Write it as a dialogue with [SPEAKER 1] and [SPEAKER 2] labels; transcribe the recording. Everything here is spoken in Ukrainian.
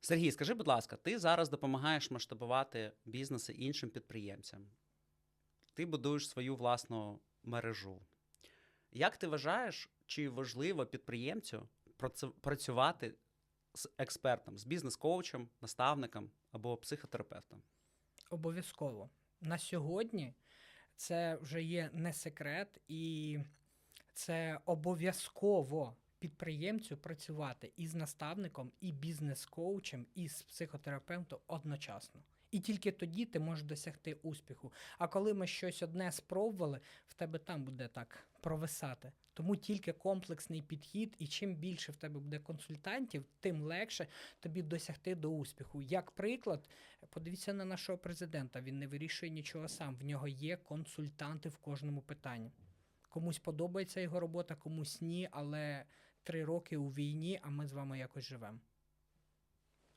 [SPEAKER 1] Сергій, скажи, будь ласка, ти зараз допомагаєш масштабувати бізнеси іншим підприємцям. Ти будуєш свою власну мережу. Як ти вважаєш, чи важливо підприємцю працювати з експертом, з бізнес-коучем, наставником або психотерапевтом?
[SPEAKER 2] Обов'язково. На сьогодні це вже є не секрет, і це обов'язково підприємцю працювати і з наставником, і бізнес-коучем, і з психотерапевтом одночасно. І тільки тоді ти можеш досягти успіху. А коли ми щось одне спробували, в тебе там буде так провисати. Тому тільки комплексний підхід, і чим більше в тебе буде консультантів, тим легше тобі досягти до успіху. Як приклад, подивіться на нашого президента. Він не вирішує нічого сам. В нього є консультанти в кожному питанні. Комусь подобається його робота, комусь ні, але три роки у війні, а ми з вами якось живемо.